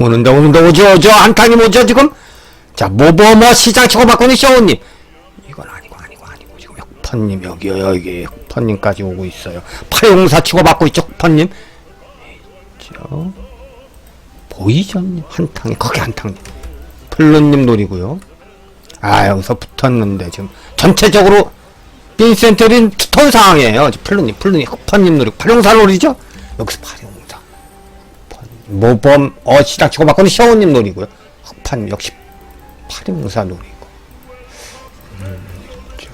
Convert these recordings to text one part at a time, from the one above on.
오는데 오는데 오죠 오죠. 한탕님 오죠 지금? 자 모버머 시장 치고받고는 샤오님. 이건 아니고 아니고 아니고 지금 혁퍼님 여기요 여기 혁퍼님까지 오고 있어요. 파용사 치고 받고 있죠 혁퍼님? 있죠. 보이죠님 한탕이 거기 한탕님 플론님 노리고요. 아 여기서 붙었는데 지금 전체적으로 빈센트린 투톤 상황이에요. 플론님 플론님 혁퍼님 노리고. 파용사 노리죠? 여기서 파용사 모범 어 시작 치고받고는 샤오님 노리고요. 흑판 역시 파리무사 노리고. 음, 있죠.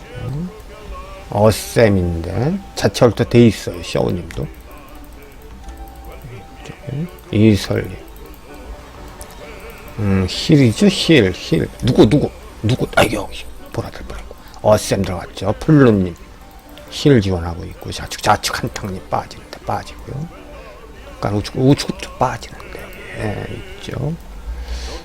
어쌤인데. 자체월도 돼 있어요 샤오님도. 있죠. 이설님 음 힐이죠 힐 힐. 누구 누구 누구 아 여기 보라들 보라고 어쌤 들어갔죠. 플루님. 힐 지원하고 있고 좌측 좌측 한탕님 빠지는데 빠지고요 약간 우측 우측부터 빠지는데 예, 있죠.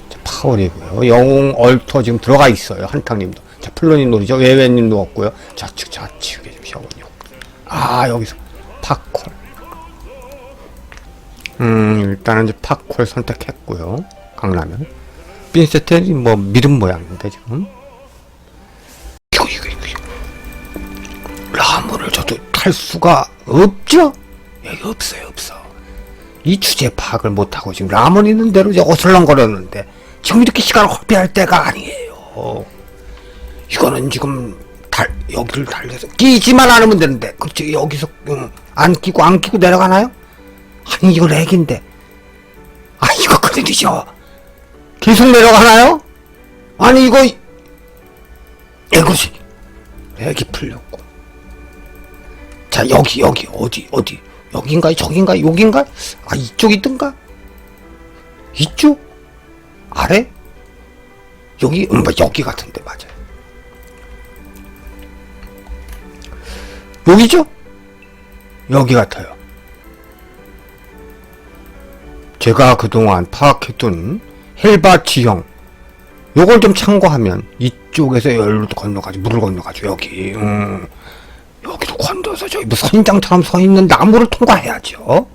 자, 파월이고요. 영웅 얼터 지금 들어가 있어요. 한탕님도. 자 플로님 노리죠. 외외님도 없고요. 좌측 좌측에 좀 샤오니 아 여기서 팝콜. 음 일단은 이제 팝콜 선택했고요. 강라면. 빈세텔이 뭐 미름 모양인데 지금. 라문을 저도 탈 수가 없죠? 여기 없어요 없어. 이 주제 파악을 못하고 지금 라면 있는 대로 이제 어슬렁거렸는데 지금 이렇게 시간을 허비할 때가 아니에요. 이거는 지금 달 여기를 달려서 끼지만 않으면 되는데 그렇지 여기서 음, 안 끼고 안 끼고 내려가나요? 아니 이거 렉인데 아 이거 큰일이죠. 계속 내려가나요? 아니 이거 이것이 렉이 풀렸고 자 여기 여기 어디 어디 여긴가요? 저긴가요? 여긴가요? 아 이쪽이든가? 이쪽? 아래? 여기? 음 뭐, 여기 같은데 맞아요. 여기죠? 여기 같아요. 제가 그동안 파악했던 헬바치형 요걸 좀 참고하면 이쪽에서 열로 건너가지고 물을 건너가지고 여기. 음. 여기도 건너서 저기 뭐 선장처럼 서 있는 나무를 통과해야죠.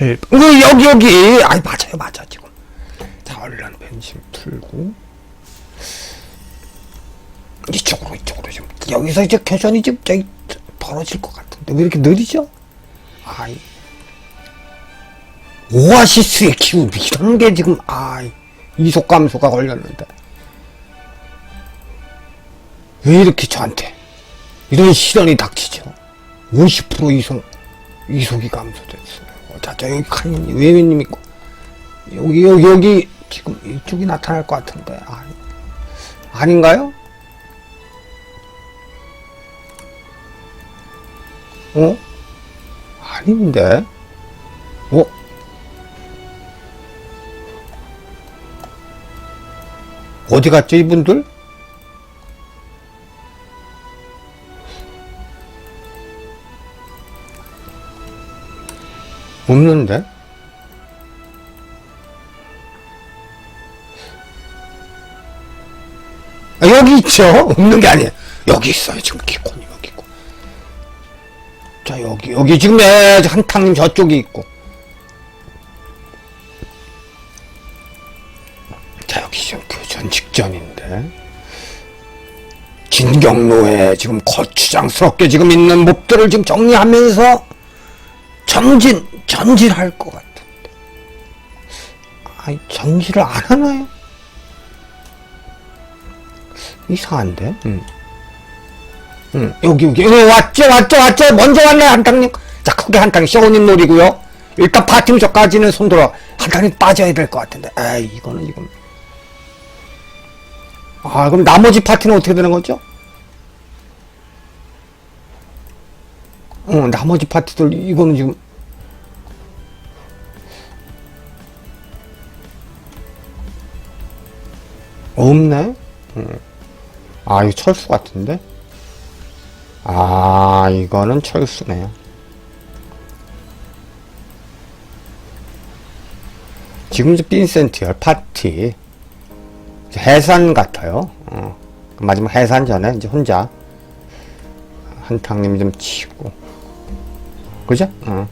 헬, 어, 여기 여기, 아이 맞아요 맞아 지금. 자 얼른 펜실 풀고. 이쪽으로 이쪽으로 좀. 여기서 이제 캐션이 좀 저기 벌어질 것 같은데. 왜 이렇게 느리죠? 아이. 오아시스의 기운 이런 게 지금 아이. 이속 감소가 걸렸는데. 왜 이렇게 저한테 이런 시련이 닥치죠. 50% 이속, 이속이 감소됐어요. 어, 자, 자, 여기 칸님, 외회님 있고, 여기, 여기, 여기, 지금 이쪽이 나타날 것 같은데, 아, 아닌가요? 어? 아닌데? 어? 어디 갔죠, 이분들? 없는데? 아, 여기 있죠? 없는 게 아니에요. 여기 있어요. 지금 키콘이 여기 있고. 자, 여기, 여기 지금 에, 한탕님 저쪽에 있고. 자, 여기 지금 교전 직전인데. 진경로에 지금 거추장스럽게 지금 있는 몹들을 지금 정리하면서 전진, 전진할 것 같은데. 아니, 전진을 안 하나요? 이상한데? 응. 응, 여기, 여기, 여기, 왔죠, 왔죠, 왔죠. 먼저 왔네, 한탕님. 자, 크게 한탕, 쇼님 놀이고요 일단 파티는 저까지는 손들어. 한탕이 빠져야 될 것 같은데. 에이, 이거는 지금. 아, 그럼 나머지 파티는 어떻게 되는 거죠? 어, 나머지 파티들, 이거는 지금. 없네? 음. 아, 이거 철수 같은데? 아, 이거는 철수네요. 지금 이제 빈센트열 파티. 해산 같아요. 어. 마지막 해산 전에 이제 혼자 한탕님 좀 치고. 그죠? 어.